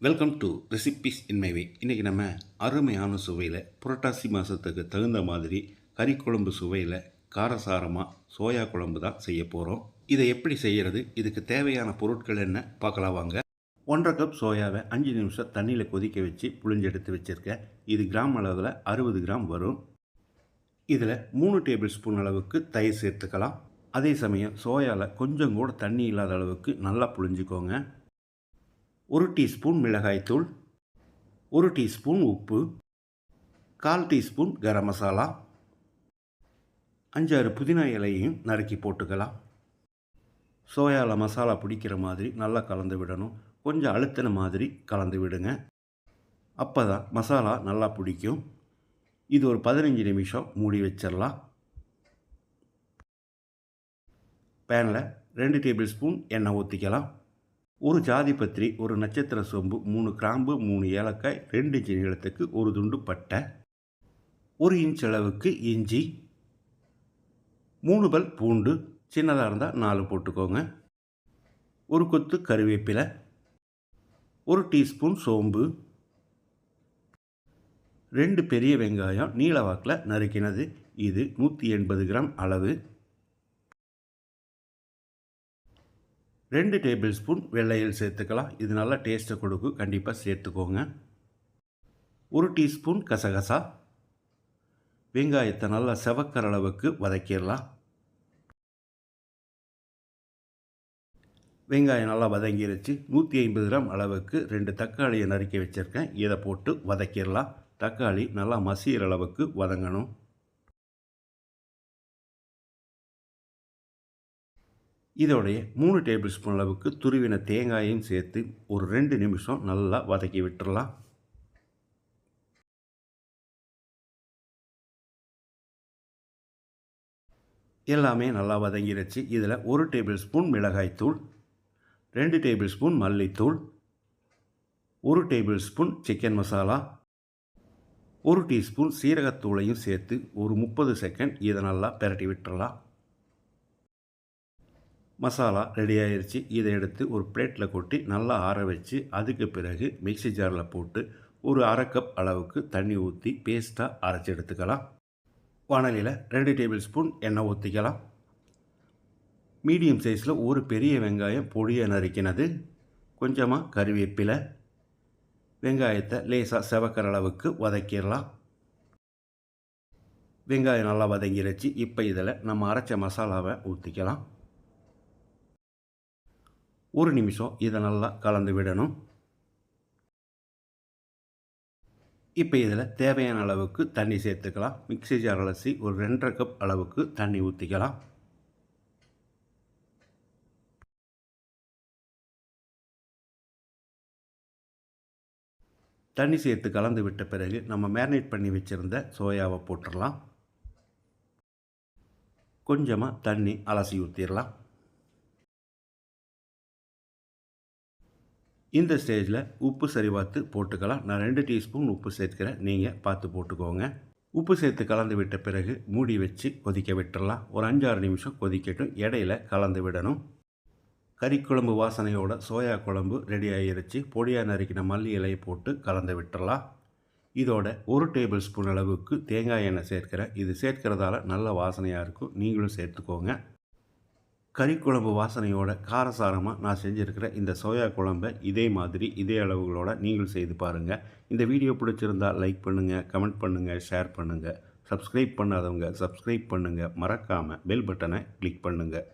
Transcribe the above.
Welcome to recipes இன்மை வே இன்றைக்கி நம்ம அருமையான சுவையில் புரட்டாசி மாதத்துக்கு தகுந்த மாதிரி கறி குழம்பு சுவையில் காரசாரமாக சோயா குழம்பு தான் செய்ய போகிறோம் இதை எப்படி செய்கிறது இதுக்கு தேவையான பொருட்கள் என்ன? பார்க்கலாம் வாங்க. ஒன்றரை கப் சோயாவை அஞ்சு நிமிஷம் தண்ணியில் கொதிக்க வச்சு புளிஞ்செடுத்து வச்சுருக்கேன். இது கிராம் அளவில் அறுபது கிராம் வரும். இதில் மூணு டேபிள் ஸ்பூன் அளவுக்கு தயிர் சேர்த்துக்கலாம். அதே சமயம் சோயாவில் கொஞ்சம் கூட தண்ணி இல்லாத அளவுக்கு நல்லா புளிஞ்சிக்கோங்க ஒரு டீஸ்பூன் மிளகாய்த்தூள் ஒரு டீஸ்பூன் உப்பு கால் டீஸ்பூன் கரம் மசாலா அஞ்சாறு புதினா இலையையும் நறுக்கி போட்டுக்கலாம். சோயாவில் மசாலா பிடிக்கிற மாதிரி நல்லா கலந்து விடணும். கொஞ்சம் அழுத்தின மாதிரி கலந்து விடுங்க. அப்போ தான் மசாலா நல்லா பிடிக்கும். இது ஒரு பதினஞ்சு நிமிஷம் மூடி வச்சிடலாம். பேனில் ரெண்டு டேபிள் ஸ்பூன் எண்ணெய் ஊற்றிக்கலாம் ஒரு ஜாதிபத்திரி ஒரு நட்சத்திர சோம்பு மூணு கிராம்பு மூணு ஏலக்காய் ரெண்டு இன்ச்சு நீளத்துக்கு ஒரு துண்டு பட்டை ஒரு இன்ச் அளவுக்கு இஞ்சி மூணு பல் பூண்டு சின்னதாக இருந்தால் நாலு போட்டுக்கோங்க. ஒரு கொத்து கருவேப்பிலை ஒரு டீஸ்பூன் சோம்பு ரெண்டு பெரிய வெங்காயம் நீல வாக்கில் நறுக்கினது. இது நூற்றி எண்பது கிராம் அளவு. ரெண்டு டேபிள் ஸ்பூன் வெள்ளையில் சேர்த்துக்கலாம். இது நல்லா டேஸ்ட்டை கொடுக்கும். கண்டிப்பாக சேர்த்துக்கோங்க. ஒரு டீஸ்பூன் கசகசா. வெங்காயத்தை நல்லா செவக்கிற அளவுக்கு வதக்கிடலாம். வெங்காயம் நல்லா வதங்கிருச்சு. நூற்றி ஐம்பது கிராம் அளவுக்கு ரெண்டு தக்காளியை நறுக்கி வச்சுருக்கேன். இதை போட்டு வதக்கிடலாம். தக்காளி நல்லா மசிகிற அளவுக்கு வதங்கணும். இதோடைய மூணு டேபிள் ஸ்பூன் அளவுக்கு துருவின தேங்காயையும் சேர்த்து ஒரு ரெண்டு நிமிஷம் நல்லா வதக்கி விட்டுடலாம் எல்லாமே நல்லா வதங்கிடுச்சு இதில் ஒரு டேபிள் ஸ்பூன் மிளகாய்த்தூள் ரெண்டு டேபிள் ஸ்பூன் மல்லித்தூள் ஒரு டேபிள் ஸ்பூன் சிக்கன் மசாலா ஒரு டீஸ்பூன் சீரகத்தூளையும் சேர்த்து ஒரு முப்பது செகண்ட் இதை நல்லா பெரட்டி விட்டுடலாம் மசாலா ரெடி ஆயிடுச்சு இதை எடுத்து ஒரு பிளேட்டில் கொட்டி நல்லா ஆற வச்சு அதுக்கு பிறகு மிக்சி ஜாரில் போட்டு ஒரு அரை கப் அளவுக்கு தண்ணி ஊற்றி பேஸ்ட்டாக அரைச்சி எடுத்துக்கலாம். வானலியில் ரெண்டு டேபிள் ஸ்பூன் எண்ணெய் ஊற்றிக்கலாம் மீடியம் சைஸில் ஒரு பெரிய வெங்காயம் பொடியை நறுக்கினது. கொஞ்சமாக கருவேப்பிலை வெங்காயத்தை லேசாக செவக்கிற அளவுக்கு வதக்கிடலாம். வெங்காயம் நல்லா வதங்கிடுச்சு இப்போ இதில் நம்ம அரைச்ச மசாலாவை ஊற்றிக்கலாம் ஒரு நிமிஷம் இதை நல்லா கலந்து விடணும். இப்போ இதில் தேவையான அளவுக்கு தண்ணி சேர்த்துக்கலாம். மிக்சி ஜார் அலசி ஒரு ரெண்டரை கப் அளவுக்கு தண்ணி ஊற்றிக்கலாம். தண்ணி சேர்த்து கலந்து விட்ட பிறகு நம்ம மேரினேட் பண்ணி வச்சுருந்த சோயாவை போட்டுடலாம். கொஞ்சமாக தண்ணி அலசி ஊற்றிடலாம் இந்த ஸ்டேஜில் உப்பு சரி பார்த்து போட்டுக்கலாம். நான் ரெண்டு டீஸ்பூன் உப்பு சேர்த்துக்கிறேன் நீங்கள் பார்த்து போட்டுக்கோங்க. உப்பு சேர்த்து கலந்து விட்ட பிறகு மூடி வச்சு கொதிக்க விட்டுடலாம் ஒரு அஞ்சாறு நிமிஷம் கொதிக்கட்டும். இடையில கலந்து விடணும். கறிக்குழம்பு வாசனையோட சோயா குழம்பு ரெடி ஆகிருச்சு பொடியாக நறுக்கின மல்லி இலையை போட்டு கலந்து விட்டுடலாம் இதோட ஒரு டேபிள் ஸ்பூன் அளவுக்கு தேங்காய் எண்ணெய் சேர்க்கிறேன். இது சேர்க்கிறதால நல்ல வாசனையாக இருக்கும். நீங்களும் சேர்த்துக்கோங்க. கறிக்குழம்பு வாசனையோட காரசாரமாக நான் செஞ்சுருக்கிற இந்த சோயா குழம்பை இதே மாதிரி இதே அளவுகளோட நீங்கள் செய்து பாருங்கள் இந்த வீடியோ பிடிச்சிருந்தால் லைக் பண்ணுங்கள் கமெண்ட் பண்ணுங்கள் ஷேர் பண்ணுங்கள் சப்ஸ்கிரைப் பண்ணாதவங்க சப்ஸ்கிரைப் பண்ணுங்கள் மறக்காமல் பெல் பட்டனை கிளிக் பண்ணுங்கள்